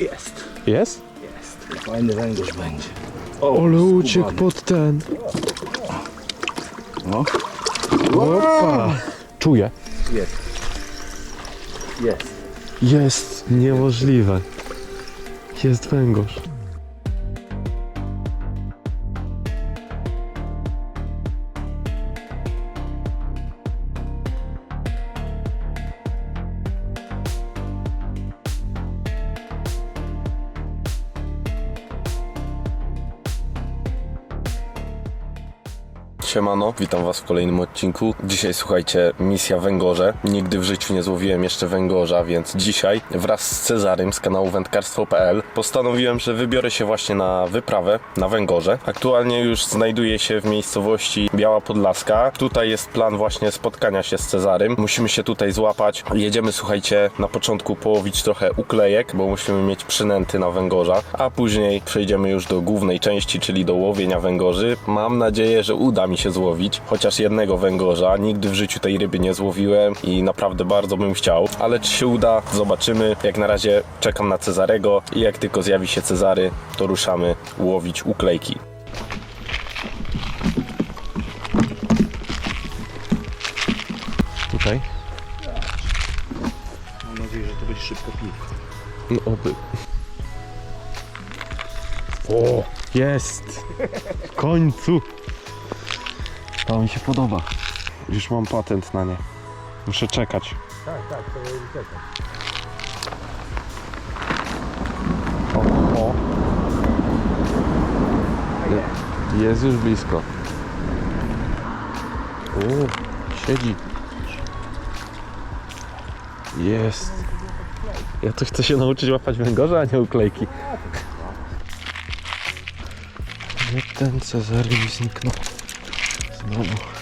Jest. Jest? Jest. Fajny węgorz będzie. Ale uciekł pod ten. No. Opa. Czuję. Jest. Jest. Jest. Niemożliwe. Jest węgorz. Siemano, witam was w kolejnym odcinku. Dzisiaj słuchajcie, misja węgorze. Nigdy w życiu nie złowiłem jeszcze węgorza, więc dzisiaj wraz z Cezarym z kanału wędkarstwo.pl postanowiłem, że wybiorę się właśnie na wyprawę na węgorze. Aktualnie już znajduję się w miejscowości Biała Podlaska. Tutaj jest plan właśnie spotkania się z Cezarym. Musimy się tutaj złapać. Jedziemy, słuchajcie, na początku połowić trochę uklejek, bo musimy mieć przynęty na węgorza, a później przejdziemy już do głównej części, czyli do łowienia węgorzy. Mam nadzieję, że uda mi się złowić chociaż jednego węgorza. Nigdy w życiu tej ryby nie złowiłem i naprawdę bardzo bym chciał, ale czy się uda, zobaczymy. Jak na razie czekam na Cezarego i jak tylko zjawi się Cezary, to ruszamy łowić uklejki. Tutaj. Mam nadzieję, że to będzie szybko piłka. No oby. O, jest! W końcu! To mi się podoba. Już mam patent na nie. Muszę czekać. Tak, tak, to czekać. O, o. Je- Jest już blisko. O, siedzi. Jest. Ja to chcę się nauczyć łapać węgorza, a nie uklejki. Nie ten Cezary mi zniknął. Znowu.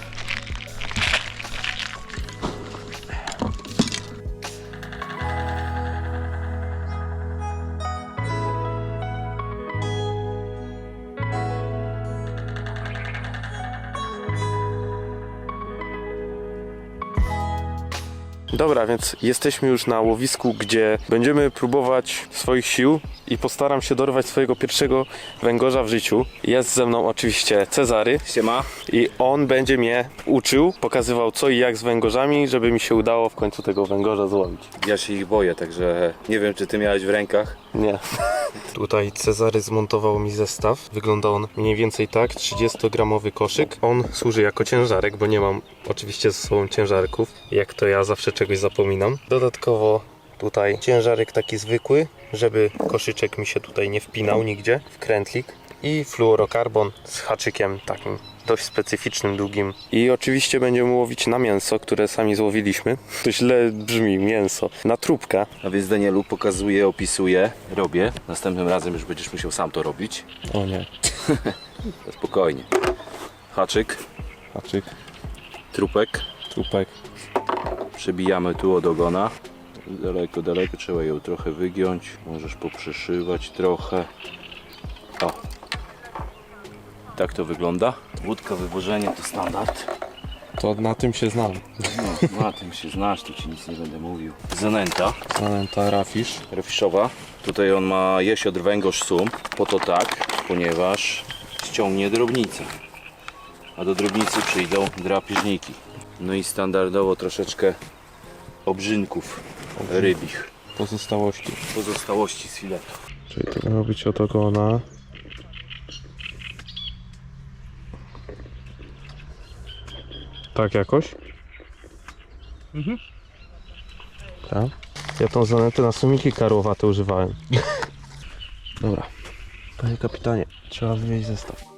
Dobra, więc jesteśmy już na łowisku, gdzie będziemy próbować swoich sił i postaram się dorwać swojego pierwszego węgorza w życiu. Jest ze mną oczywiście Cezary Siema. i on będzie mnie uczył, pokazywał co i jak z węgorzami, żeby mi się udało w końcu tego węgorza złowić. Ja się ich boję, także nie wiem, czy ty miałeś w rękach. Nie. Tutaj Cezary zmontował mi zestaw. Wygląda on mniej więcej tak, 30-gramowy koszyk. On służy jako ciężarek, bo nie mam oczywiście ze sobą ciężarków. Jak to ja zawsze czegoś zapominam. Dodatkowo tutaj ciężarek taki zwykły, żeby koszyczek mi się tutaj nie wpinał nigdzie w krętlik. I fluorokarbon z haczykiem takim dość specyficznym, długim. I oczywiście będziemy łowić na mięso, które sami złowiliśmy. To źle brzmi, mięso. Na trupka. A więc Danielu pokazuje, opisuje, robię. Następnym razem już będziesz musiał sam to robić. O nie, Spokojnie. Haczyk, haczyk, trupek. trupek. Przebijamy tu od ogona. Daleko, daleko. Trzeba ją trochę wygiąć. Możesz poprzeszywać trochę. O. Tak to wygląda. Łódka wywożenia to standard. To na tym się znam. No, na tym się znasz, tu ci nic nie będę mówił. Zanęta. Zanęta rafisz. refiszowa. Tutaj on ma jesiodr węgorz sum, po to tak, ponieważ ściągnie drobnicę. A do drobnicy przyjdą drapieżniki. No i standardowo troszeczkę obrzynków rybich. Pozostałości. Pozostałości z filetu. Czyli to miało być od ogona. Tak jakoś? Mhm. Tak. Ja tą zanętę na sumiki karłowate używałem. Dobra. Panie kapitanie, trzeba wywieźć zestaw.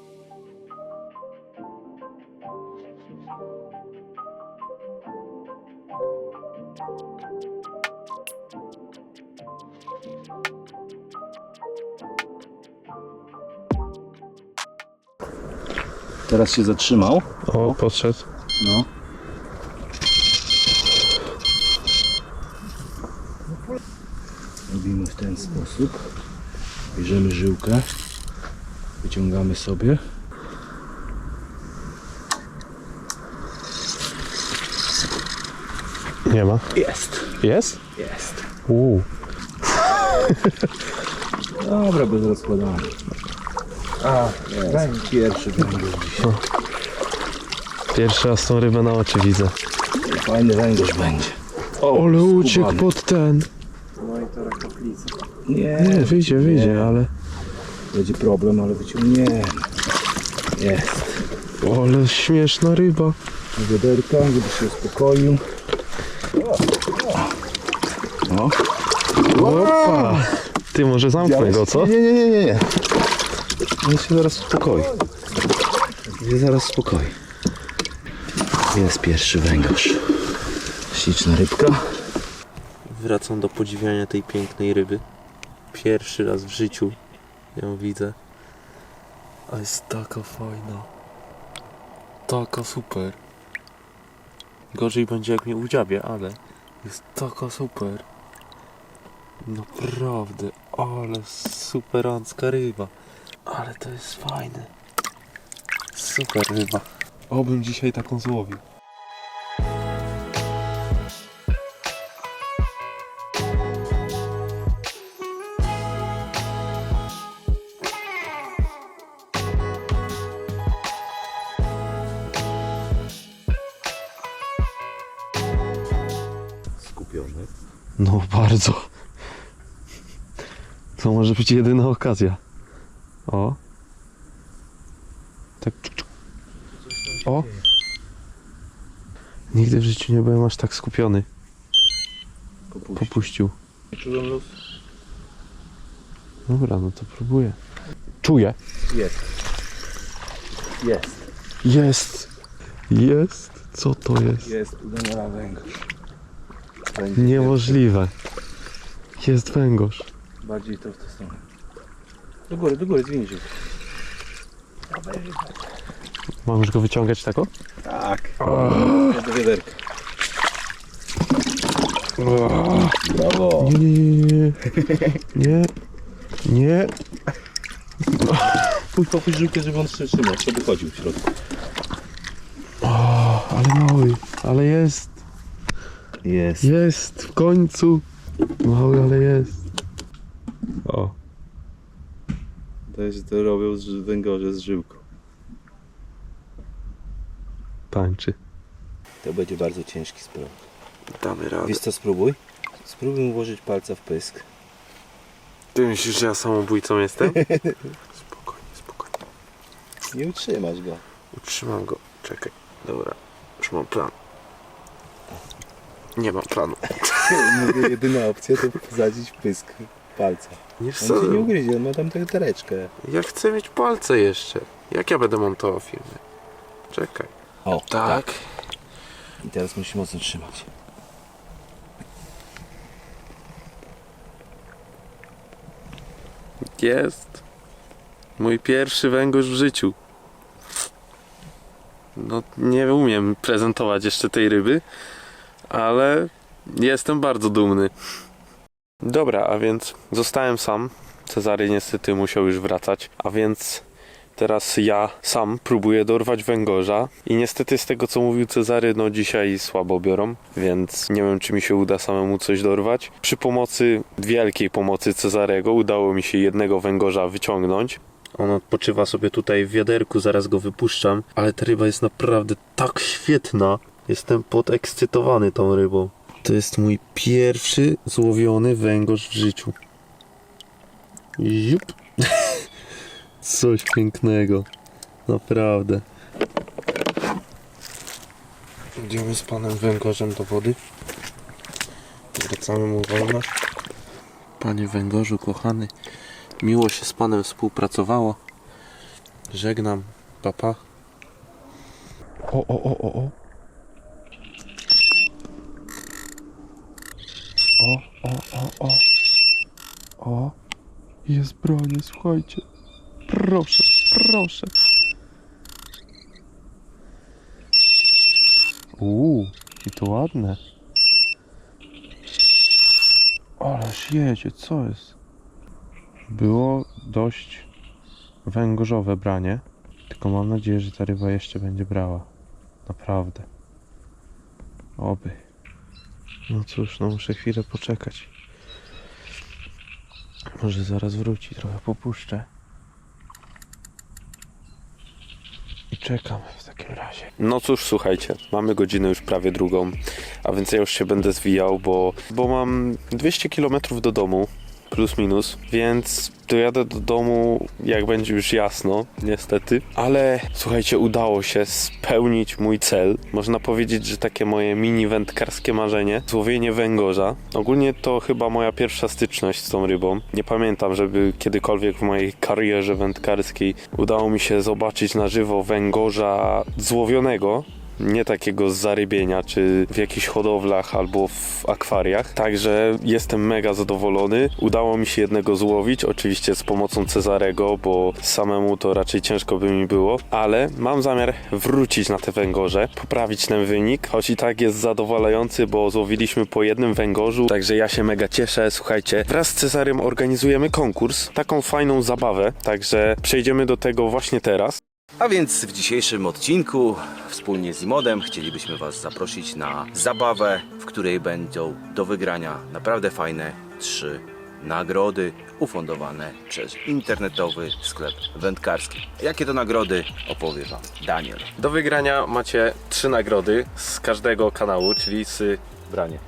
Teraz się zatrzymał. O, podszedł. No. Robimy w ten sposób. Bierzemy żyłkę. Wyciągamy sobie. Nie ma. Jest. Jest? Jest. Uuu. Dobra, bez rozkładania. A, jest. Pierwszy węgorz dzisiaj. Pierwszy raz tą rybę na oczy widzę. Fajny węgorz będzie. Ale uciekł skubany. pod ten. Nie, Nie, wyjdzie, wyjdzie, ale... będzie problem, ale wyciągniemy. Jest. Ale śmieszna ryba. Wiaderka, żeby się uspokoił. O. Opa! Ty może zamknę go, co? Nie, nie, nie, nie, nie. On się zaraz uspokoi. Się zaraz uspokoi. Jest pierwszy węgorz. Śliczna rybka. Wracam do podziwiania tej pięknej ryby. Pierwszy raz w życiu ją widzę. A jest taka fajna. Taka super. Gorzej będzie jak mnie udziabie, ale jest taka super. Naprawdę, ale superancka ryba. Ale to jest fajne. Super ryba. Obym dzisiaj taką złowił. Skupiony. No bardzo. To może być jedyna okazja. O. Tak. O. Nigdy w życiu nie byłem aż tak skupiony. Popuścił. Czułem los? Dobra, no to próbuję. Czuję. Jest. Jest. Jest. Jest. Co to jest? Jest u Daniela węgorz. Będzie Niemożliwe. Jest węgorz. Bardziej to w tę stronę. Do góry, do góry, zwinij się. Mam już go wyciągać tako? Tak. Do wiaderka. Brawo. Nie, nie, nie, nie. Nie. Nie. Pójdź popuść żyłkę, żeby on się trzymał, żeby chodził w środku. O, ale mały. Ale jest. Jest. Jest w końcu. Mały, ale jest. O. To się to robią z węgorze z żyłką. Tańczy. To będzie bardzo ciężki spraw. Damy radę. Wiesz co, spróbuj? Spróbuj ułożyć palca w pysk. Ty myślisz, że ja samobójcą jestem? spokojnie, spokojnie. Nie utrzymasz go. Utrzymam go. Czekaj. Dobra. Już mam plan. Nie mam planu. Mówię, jedyna opcja to wsadzić w pysk palca. Nie On cię nie ugryzie, on ma tam tę tereczkę. Ja chcę mieć palce jeszcze. Jak ja będę montował filmy? Czekaj. O, Tak. I teraz musisz mocno trzymać. Jest. Mój pierwszy węgorz w życiu. No, nie umiem prezentować jeszcze tej ryby, ale jestem bardzo dumny. Dobra, a więc zostałem sam. Cezary niestety musiał już wracać, a więc teraz ja sam próbuję dorwać węgorza i niestety z tego co mówił Cezary, no dzisiaj słabo biorą, więc nie wiem czy mi się uda samemu coś dorwać. Przy pomocy, wielkiej pomocy Cezarego udało mi się jednego węgorza wyciągnąć. On odpoczywa sobie tutaj w wiaderku, zaraz go wypuszczam, ale ta ryba jest naprawdę tak świetna. Jestem podekscytowany tą rybą. To jest mój pierwszy złowiony węgorz w życiu. Jup. Coś pięknego. Naprawdę. Idziemy z panem węgorzem do wody. Zwracamy mu wolność. Panie węgorzu, kochany, miło się z panem współpracowało. Żegnam, papa. O, o, o, o, o. O, o, o, o. O, jest bronie, słuchajcie. Proszę, proszę. Uuu, i to ładne. Ależ jedzie, co jest? Było dość węgorzowe branie, tylko mam nadzieję, że ta ryba jeszcze będzie brała. Naprawdę. Oby. No cóż, no muszę chwilę poczekać. Może zaraz wróci, trochę popuszczę. I czekam w takim razie. No cóż, słuchajcie, mamy godzinę już prawie drugą, a więc ja już się będę zwijał, bo, bo mam 200 km do domu, plus minus, więc dojadę do domu jak będzie już jasno, niestety. Ale słuchajcie, udało się spełnić mój cel. Można powiedzieć, że takie moje mini wędkarskie marzenie. Złowienie węgorza. Ogólnie to chyba moja pierwsza styczność z tą rybą. Nie pamiętam, żeby kiedykolwiek w mojej karierze wędkarskiej udało mi się zobaczyć na żywo węgorza złowionego nie takiego z zarybienia, czy w jakichś hodowlach albo w akwariach. Także jestem mega zadowolony. Udało mi się jednego złowić, oczywiście z pomocą Cezarego, bo samemu to raczej ciężko by mi było, ale mam zamiar wrócić na te węgorze, poprawić ten wynik, choć i tak jest zadowalający, bo złowiliśmy po jednym węgorzu, także ja się mega cieszę. Słuchajcie, wraz z Cezarym organizujemy konkurs, taką fajną zabawę, także przejdziemy do tego właśnie teraz. A więc w dzisiejszym odcinku wspólnie z Imodem chcielibyśmy Was zaprosić na zabawę, w której będą do wygrania naprawdę fajne trzy nagrody ufundowane przez internetowy sklep wędkarski. Jakie to nagrody opowie Wam Daniel. Do wygrania macie trzy nagrody z każdego kanału, czyli z branie.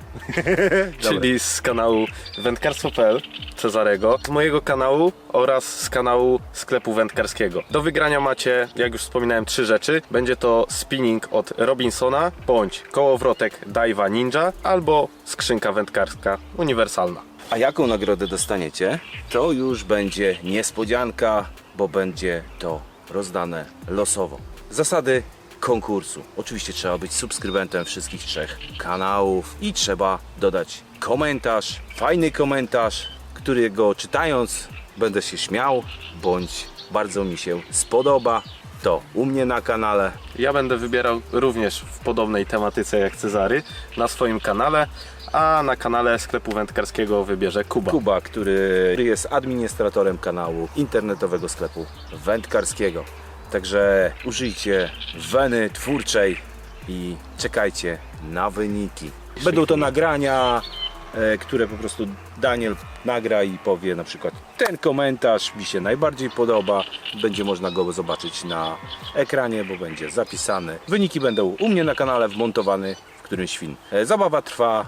czyli z kanału wędkarstwo.pl Cezarego, z mojego kanału oraz z kanału sklepu wędkarskiego. Do wygrania macie, jak już wspominałem, trzy rzeczy. Będzie to spinning od Robinsona, bądź kołowrotek Daiwa Ninja, albo skrzynka wędkarska uniwersalna. A jaką nagrodę dostaniecie? To już będzie niespodzianka, bo będzie to rozdane losowo. Zasady konkursu. Oczywiście trzeba być subskrybentem wszystkich trzech kanałów i trzeba dodać komentarz, fajny komentarz, którego czytając będę się śmiał, bądź bardzo mi się spodoba. To u mnie na kanale, Ja będę wybierał również w podobnej tematyce jak Cezary na swoim kanale, a na kanale sklepu wędkarskiego wybierze Kuba. Kuba, który jest administratorem kanału internetowego sklepu wędkarskiego. Także użyjcie weny twórczej i czekajcie na wyniki. Będą to nagrania, e, które po prostu Daniel nagra i powie na przykład ten komentarz mi się najbardziej podoba. Będzie można go zobaczyć na ekranie, bo będzie zapisany. Wyniki będą u mnie na kanale wmontowane w którymś film. E, Zabawa trwa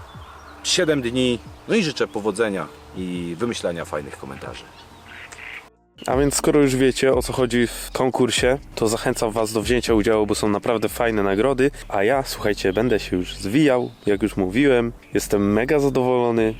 7 dni. No i życzę powodzenia i wymyślania fajnych komentarzy. A więc skoro już wiecie o co chodzi w konkursie, to zachęcam Was do wzięcia udziału, bo są naprawdę fajne nagrody. A ja, słuchajcie, będę się już zwijał, jak już mówiłem. Jestem mega zadowolony.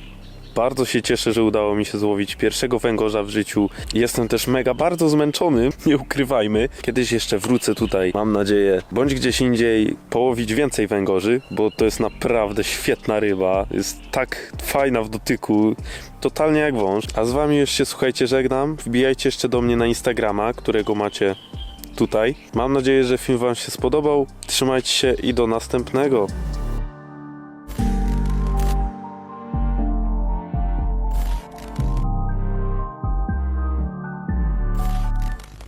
Bardzo się cieszę, że udało mi się złowić pierwszego węgorza w życiu. Jestem też mega bardzo zmęczony, nie ukrywajmy. Kiedyś jeszcze wrócę tutaj, mam nadzieję, bądź gdzieś indziej połowić więcej węgorzy, bo to jest naprawdę świetna ryba. Jest tak fajna w dotyku, totalnie jak wąż. A z wami już się słuchajcie, żegnam. Wbijajcie jeszcze do mnie na Instagrama, którego macie tutaj. Mam nadzieję, że film wam się spodobał. Trzymajcie się i do następnego.